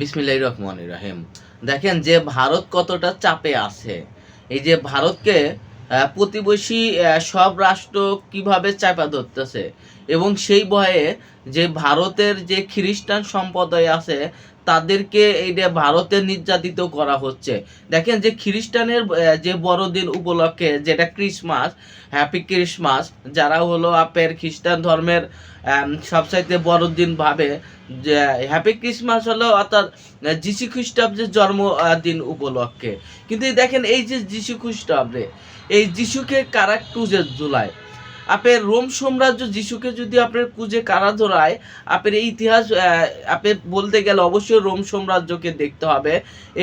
বিসমিল্লাহ রহমান রাহিম। দেখেন যে ভারত কতটা চাপে আছে। এই যে ভারতকে প্রতিবেশী সব রাষ্ট্র কীভাবে চাপা ধরতেছে? এবং সেই ভয়ে যে ভারতের যে খ্রিস্টান সম্প্রদায় আছে তাদেরকে যে ভারতে নির্যাতিত করা হচ্ছে। দেখেন যে খ্রিস্টানের যে বড়দিন উপলক্ষে যেটা ক্রিসমাস, হ্যাপি ক্রিসমাস, যারা হলো আপের খ্রিস্টান ধর্মের সবচাইতে বড়দিন ভাবে, যে হ্যাপি ক্রিসমাস হলো অর্থাৎ যিশু খ্রিস্টাব্দের জন্মদিন উপলক্ষে। কিন্তু দেখেন এই যে যিশু খ্রিস্টাব্দে, এই যিশুকে কারা কুজে জুলাই আপনার রোম সাম্রাজ্য যিশুকে যদি আপনার কুজে কারা ধরায় আপনার এই ইতিহাস আপনি বলতে গেলে অবশ্যই রোম সাম্রাজ্যকে দেখতে হবে।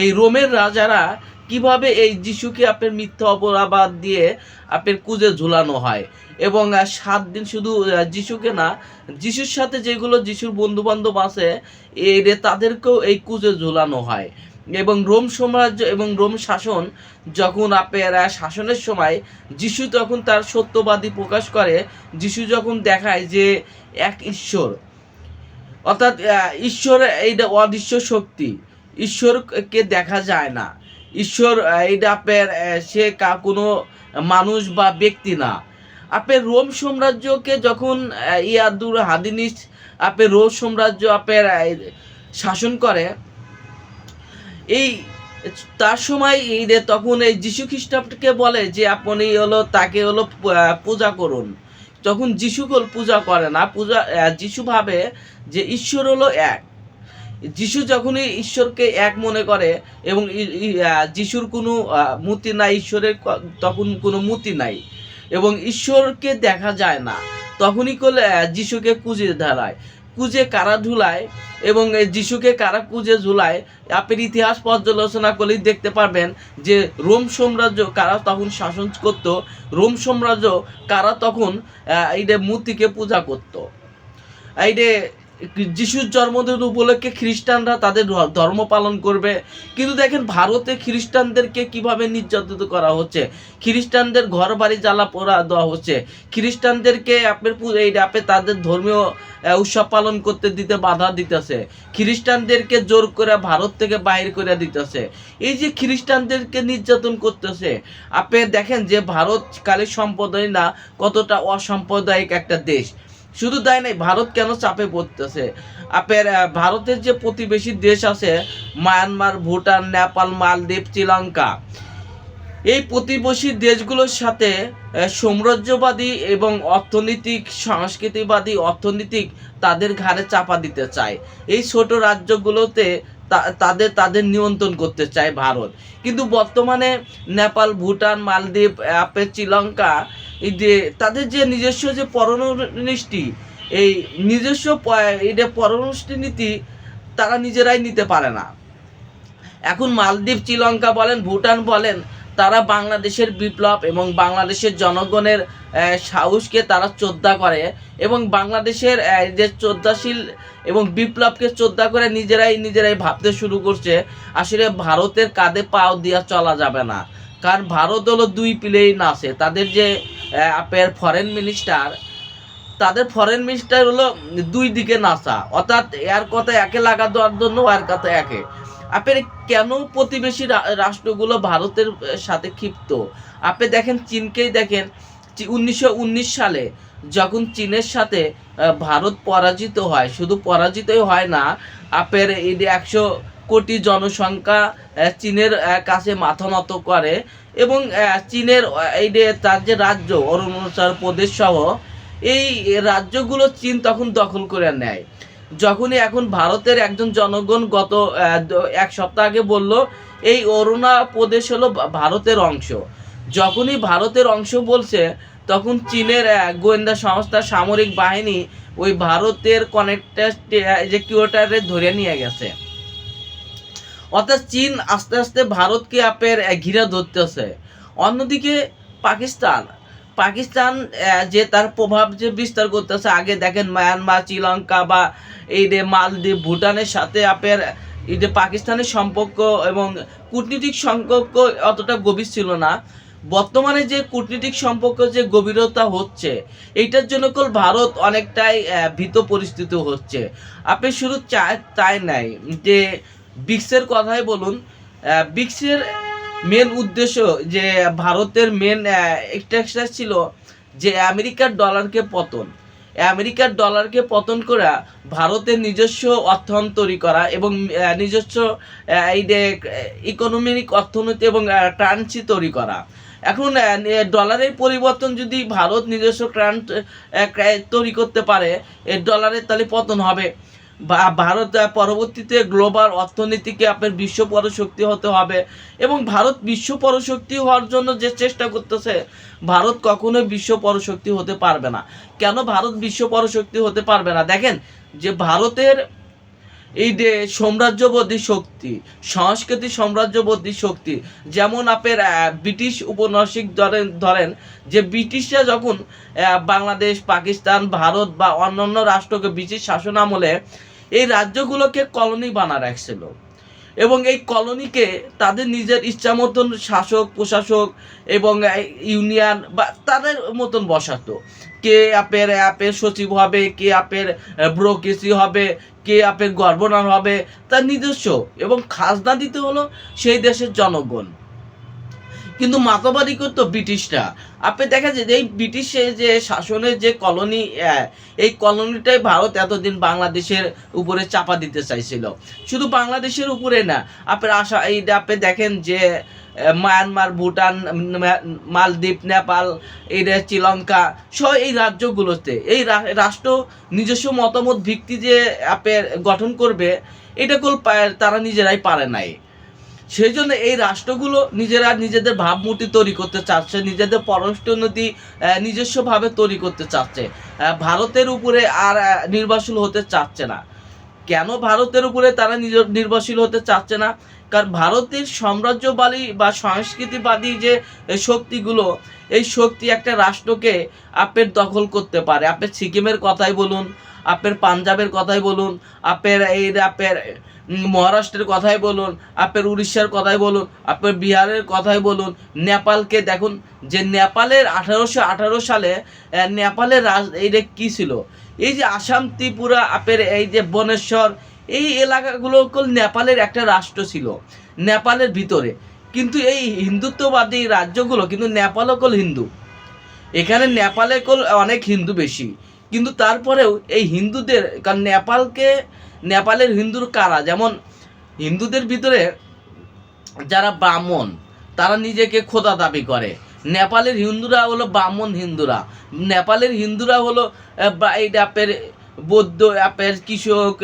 এই রোমের রাজারা কীভাবে এই যিশুকে আপনার মিথ্যা অপরাবাদ দিয়ে আপনার কুজে ঝুলানো হয়? এবং সাত দিন শুধু যিশুকে না, যিশুর সাথে যেগুলো যিশুর বন্ধু বান্ধব আছে রে তাদেরকেও এই কুজে ঝুলানো হয়। এবং রোম সাম্রাজ্য এবং রোম শাসন যখন আপনার শাসনের সময় যিশু তখন তার সত্যবাদী প্রকাশ করে, যিশু যখন দেখায় যে এক ঈশ্বর, অর্থাৎ ঈশ্বর এইটা অদৃশ্য শক্তি, ঈশ্বরকে দেখা যায় না। ঈশ্বর এইটা আপনার সে কা, কোনো মানুষ বা ব্যক্তি না। আপনার রোম সাম্রাজ্যকে যখন ইয়াদুর হাদিনিস আপনার রোম সাম্রাজ্য আপনার শাসন করে এই তার সময় যে তখন এই যিশু খ্রিস্টকে বলে যে আপনি হলো তাকে হলো পূজা করুন। তখন যিশু হল পূজা করে না। পূজা যিশু ভাবে যে ঈশ্বর হলো এক। যিশু যখনই ঈশ্বরকে এক মনে করে এবং যিশুর কোনো মূর্তি নাই ঈশ্বরের তখন কোনো মূর্তি নাই এবং ঈশ্বরকে দেখা যায় না তখনই আহ, যিশুকে কুজে ধরায়। কুজে কারা ঝুলায় এবং যিশুকে কারা পুজে ঝুলায় আপনি ইতিহাস পর্যালোচনা করলেই দেখতে পারবেন যে রোম সাম্রাজ্য কারা তখন শাসন করত। রোম সাম্রাজ্য কারা তখন এইটা মূর্তিকে পূজা করত। এই যে যিশুর জন্মদিন উপলক্ষে খ্রিস্টানরা তাদের ধর্ম পালন করবে। কিন্তু দেখেন ভারতে খ্রিস্টানদেরকে কীভাবে নির্যাতিত করা হচ্ছে? খ্রিস্টানদের ঘর বাড়ি জ্বালা পোড়া দেওয়া হচ্ছে। খ্রিস্টানদেরকে পু- এই আপনি তাদের ধর্মীয় উৎসব পালন করতে দিতে বাধা দিতেছে। খ্রিস্টানদেরকে জোর করে ভারত থেকে বাইর করে দিতেছে। এই যে খ্রিস্টানদেরকে নির্যাতন করতেছে, আপনি দেখেন যে ভারত কালী সম্প্রদায় না কতটা অসাম্প্রদায়িক একটা দেশ। শুধু তাই নাই, ভারত কেন চাপে পড়তেছে? আপের ভারতের যে প্রতিবেশী দেশ আছে, মায়ানমার, ভুটান, নেপাল, মালদ্বীপ, শ্রীলঙ্কা, এই প্রতিবেশী দেশগুলোর সাথে সাম্রাজ্যবাদী এবং অর্থনৈতিক সংস্কৃতিবাদী অর্থনৈতিক তাদের ঘাড়ে চাপা দিতে চায়। এই ছোট রাজ্যগুলোতে তাদের তাদের নিয়ন্ত্রণ করতে চায় ভারত। কিন্তু বর্তমানে নেপাল, ভুটান, মালদ্বীপ, আপের, শ্রীলঙ্কা এই যে, তাদের যে নিজস্ব যে পররাষ্ট্রনীতি এই নিজস্ব প- এই যে পররাষ্ট্র নীতি তারা নিজেরাই নিতে পারে না। এখন মালদ্বীপ, শ্রীলঙ্কা বলেন, ভুটান বলেন, তারা বাংলাদেশের বিপ্লব এবং বাংলাদেশের জনগণের সাহসকে তারা শ্রদ্ধা করে এবং বাংলাদেশের যে শ্রদ্ধাশীল এবং বিপ্লবকে শ্রদ্ধা করে নিজেরাই নিজেরাই ভাবতে শুরু করছে, আসলে ভারতের কাঁধে পাও দিয়া চলা যাবে না। কারণ ভারত হলো দুই পিলেই নাচে। তাদের যে আহ, আপনার ফরেন মিনিস্টার তাদের ফরেন মিনিস্টার হলো দুই দিকে নাসা। অর্থাৎ এর কথা একে লাগা দেওয়ার জন্য আর কথা একে। আপের কেন প্রতিবেশী রাষ্ট্রগুলো ভারতের সাথে ক্ষিপ্ত? আপনি দেখেন চীনকেই দেখেন উনিশশো উনিশ সালে যখন চীনের সাথে ভারত পরাজিত হয় শুধু পরাজিতই হয় না আপের এই যে একশো কোটি জনসংখ্যা চীনের কাছে মাথা নত করে এবং চীনের এই যে তার যে রাজ্য অরুণাচল প্রদেশ সহ, এই রাজ্যগুলো চীন তখন দখল করে নেয়। যখনই এখন ভারতের একজন জনগণ গত এক সপ্তাহ আগে বলল, এই অরুণা প্রদেশ হলো ভারতের অংশ। যখনই ভারতের অংশ বলছে, তখন চীনের গোয়েন্দা সংস্থা সামরিক বাহিনী ওই ভারতের কনেক্টার যে কিউটারে ধরে নিয়ে গেছে। অর্থাৎ চীন আস্তে আস্তে ভারতকে আপের ঘিরে ধরতেছে। অন্যদিকে পাকিস্তান পাকিস্তান যে তার প্রভাব যে বিস্তার করতেছে, আগে দেখেন মায়ানমার, শ্রীলঙ্কা বা এই যে মালদ্বীপ, ভুটানের সাথে আপের, এই যে পাকিস্তানের সম্পর্ক এবং কূটনীতিক সম্পর্ক অতটা গভীর ছিল না। বর্তমানে যে কূটনীতিক সম্পর্ক যে গভীরতা হচ্ছে, এইটার জন্য কল ভারত অনেকটাই ভীত পরিস্থিতি হচ্ছে। আপনি শুধু চায় তাই নাই যে ব্রিক্সের কথাই বলুন ব্রিক্সের মেন উদ্দেশ্য যে ভারতের মেন এক্সট্রাকচার ছিল যে আমেরিকার ডলারকে পতন। আমেরিকার ডলারকে পতন করা ভারতের নিজস্ব অর্থন তৈরি করা এবং নিজস্ব এই যে ইকোনমিক অর্থনীতি এবং কারেন্সি তৈরি করা। এখন ডলারের পরিবর্তন যদি ভারত নিজস্ব ক্রান্ট তৈরি করতে পারে ডলারের তাহলে পতন হবে। ভারত পরবর্তীতে গ্লোবাল অর্থনীতিকে আপনার বিশ্ব পরশক্তি হতে হবে। এবং ভারত বিশ্ব পরশক্তি হওয়ার জন্য যে চেষ্টা করতেছে, ভারত কখনোই বিশ্ব পরশক্তি হতে পারবে না। কেন ভারত বিশ্ব পরশক্তি হতে পারবে না? দেখেন, যে ভারতের এই যে সাম্রাজ্যবাদী শক্তি সংস্কৃতি সাম্রাজ্যবাদী শক্তি, যেমন আপনার ব্রিটিশ উপন্যাসিক ধরেন ধরেন, যে ব্রিটিশরা যখন বাংলাদেশ, পাকিস্তান, ভারত বা অন্যান্য রাষ্ট্রকে ব্রিটিশ শাসন আমলে এই রাজ্যগুলোকে কলোনি বানা রাখছিল। এবং এই কলোনিকে তাদের নিজের ইচ্ছা মতন শাসক, প্রশাসক এবং ইউনিয়ন বা তাদের মতন বসাতো। কে আপের অ্যাপের সচিব হবে, কে আপের ব্রোকেসি হবে, কে আপের গভর্নর হবে, তার নিজস্ব। এবং খাজনা দিতে হলো সেই দেশের জনগণ। কিন্তু মাতবাদী করতো ব্রিটিশরা। আপনি দেখা যায় এই ব্রিটিশের যে শাসনের যে কলোনি এই কলোনিটাই ভারত এতদিন বাংলাদেশের উপরে চাপা দিতে চাইছিল। শুধু বাংলাদেশের উপরে না, আপনার আশা, এই আপনি দেখেন যে মায়ানমার, ভুটান মালদ্বীপ, নেপাল, এই যে শ্রীলঙ্কা, সব এই রাজ্যগুলোতে, এই রাষ্ট্র নিজস্ব মতামত, ভিত্তি যে আপনার গঠন করবে, এটা কোল তারা নিজেরাই পারে নাই। সেই জন্য এই রাষ্ট্রগুলো নিজেরা নিজেদের ভাবমূর্তি তৈরি করতে চাচ্ছে, নিজেদের পররাষ্ট্রনীতি নিজস্বভাবে তৈরি করতে চাচ্ছে। ভারতের উপরে আর নির্ভরশীল হতে চাচ্ছে না। কেন ভারতের উপরে তারা নির্ভরশীল হতে চাচ্ছে না? কারণ ভারতের সাম্রাজ্যবাদী বা সংস্কৃতিবাদী যে শক্তিগুলো, এই শক্তি একটা রাষ্ট্রকে আপের দখল করতে পারে। আপের সিকিমের কথাই বলুন, আপের পাঞ্জাবের কথাই বলুন, আপের এই আপের মহারাষ্ট্রের কথাই বলুন, আপের উড়িষ্যার কথাই বলুন আপনার বিহারের কথাই বলুন, নেপালকে দেখুন, যে নেপালের আঠারোশো আঠারো সালে নেপালের রাজ এইটা কী ছিল? এই যে আসাম ত্রিপুরা, আপের এই যে বনেশ্বর এই এলাকাগুলো নেপালের একটা রাষ্ট্র ছিল, নেপালের ভিতরে। কিন্তু এই হিন্দুত্ববাদী রাজ্যগুলো কিন্তু নেপালও কল হিন্দু। এখানে নেপালে কল অনেক হিন্দু বেশি। কিন্তু তারপরেও এই হিন্দুদের, কারণ নেপালকে, নেপালের হিন্দুর কারা? যেমন হিন্দুদের ভিতরে যারা ব্রাহ্মণ, তারা নিজেকে খোদা দাবি করে। নেপালের হিন্দুরা হলো ব্রাহ্মণ হিন্দুরা। নেপালের হিন্দুরা হলো এই আপের বৌদ্ধ আপের কৃষক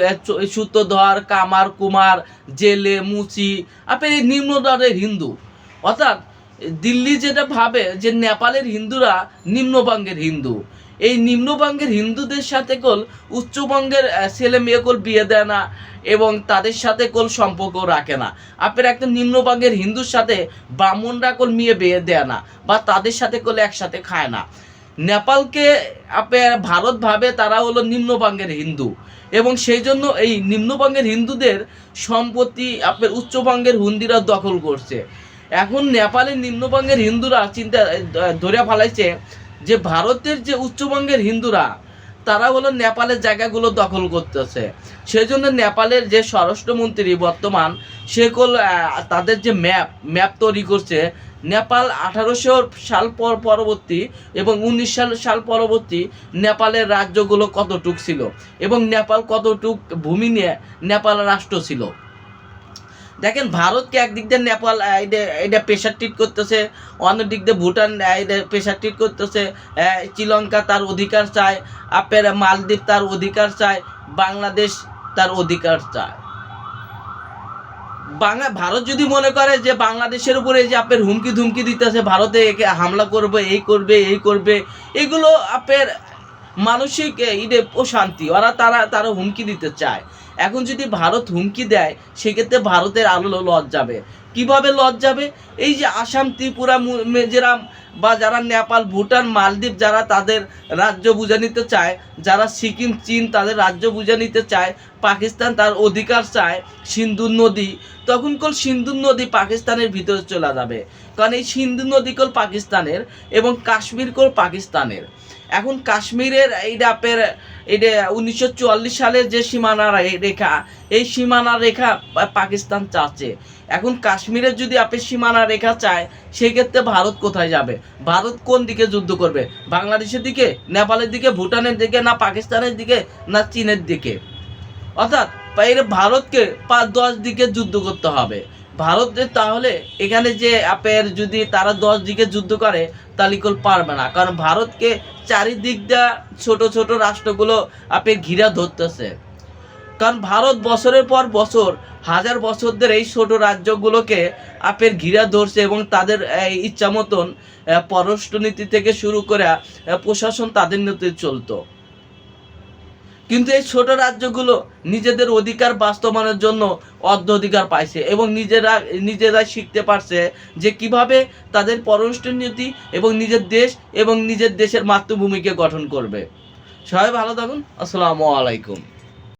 সূত্রধর কামার, কুমার, জেলে, মুচি, আপের এই নিম্নদরের হিন্দু। অর্থাৎ দিল্লি যেটা ভাবে যে নেপালের হিন্দুরা নিম্নবঙ্গের হিন্দু। এই নিম্নবঙ্গের হিন্দুদের সাথে কল উচ্চবঙ্গের ছেলে মেয়ে কল বিয়ে দেয় না এবং তাদের সাথে কল সম্পর্ক রাখে না। আপনার একটা নিম্নবঙ্গের হিন্দুর সাথে ব্রাহ্মণরা কল মেয়ে বিয়ে দেয় না বা তাদের সাথে কল একসাথে খায় না। নেপালকে ভারত ভাবে তারা হলো নিম্নবঙ্গের হিন্দু। এবং সেই জন্য এই নিম্নবঙ্গের হিন্দুদের সম্পত্তি আপনার উচ্চবঙ্গের হুন্দিরা দখল করছে। এখন নেপালের নিম্নবঙ্গের হিন্দুরা চিন্তা ধরে ফেলাইছে যে ভারতের যে উচ্চবঙ্গের হিন্দুরা, তারা হলো নেপালের জায়গাগুলো দখল করতেছে। সেই জন্য নেপালের যে স্বরাষ্ট্রমন্ত্রী বর্তমান, সে তাদের যে ম্যাপ ম্যাপ তৈরি করছে নেপাল আঠারোশো সাল পর পরবর্তী এবং উনিশ সাল সাল পরবর্তী নেপালের রাজ্যগুলো কতটুক ছিল? এবং নেপাল কতটুক ভূমি নিয়ে নেপাল রাষ্ট্র ছিল? দেখেন, ভারতকে একদিক দিয়ে নেপাল এটা- প্রেশার ট্রিট করতেছে অন্য দিক দিয়ে ভুটান প্রেশার ট্রিট করতেছে শ্রীলঙ্কা তার অধিকার চায় আপনার মালদ্বীপ তার অধিকার চায়, বাংলাদেশ তার অধিকার চায়। বাংলা, ভারত যদি মনে করে যে বাংলাদেশের উপরে যে আপনার হুমকি ধুমকি দিতেছে, ভারতে একে হামলা করবে, এই করবে এই করবে, এগুলো আপনার মানসিক ইডে প্রশান্তি, ওরা তারা তারা হুমকি দিতে চায়। এখন যদি ভারত হুমকি দেয়, সেক্ষেত্রে ভারতের আলো লজ যাবে কীভাবে লজ যাবে এই যে আসাম, ত্রিপুরা মিজোরাম বা যারা নেপাল, ভুটান, মালদ্বীপ, যারা তাদের রাজ্য বুঝে নিতে চায়, যারা সিকিম, চীন তাদের রাজ্য বুঝে নিতে চায়, পাকিস্তান তার অধিকার চায়, সিন্ধু নদী, তখন কল সিন্ধু নদী পাকিস্তানের ভিতরে চলে যাবে। কারণ এই সিন্ধু নদী কল পাকিস্তানের এবং কাশ্মীর কল পাকিস্তানের। এখন কাশ্মীরের এই ডাপের এটা উনিশশো চুয়াল্লিশ সালের যে সীমানা রেখা, এই সীমানা রেখা পাকিস্তান চাচ্ছে। এখন কাশ্মীরের যদি আপনি সীমানা রেখা চায় সেই ক্ষেত্রে ভারত কোথায় যাবে? ভারত কোন দিকে যুদ্ধ করবে? বাংলাদেশের দিকে, নেপালের দিকে, ভুটানের দিকে, না পাকিস্তানের দিকে, না চীনের দিকে? অর্থাৎ এর ভারতকে পাঁচ দশ দিকে যুদ্ধ করতে হবে। ভারত যে তাহলে এখানে যে আপের যদি তারা দশ দিকে যুদ্ধ করে, তাহলে তালিকল পারবে না। কারণ ভারতকে চারিদিক দিয়া ছোট ছোট রাষ্ট্রগুলো আপনি ঘিরা ধরতেছে। কারণ ভারত বছরের পর বছর, হাজার বছর ধরে এই ছোট রাজ্যগুলোকে আপের ঘিরা ধরছে এবং তাদের ইচ্ছা মতন পররাষ্ট্রনীতি থেকে শুরু করে প্রশাসন তাদের নীতি চলতো। কিন্তু এই ছোট রাজ্যগুলো নিজেদের অধিকার বাস্তবায়নের জন্য অর্ধ অধিকার পাইছে এবং নিজেরা নিজেরা শিখতে পারছে যে কীভাবে তাদের পররাষ্ট্র নীতি এবং নিজের দেশ এবং নিজের দেশের মাতৃভূমিকে গঠন করবে। সবাই ভালো থাকুন। আসসালামু আলাইকুম।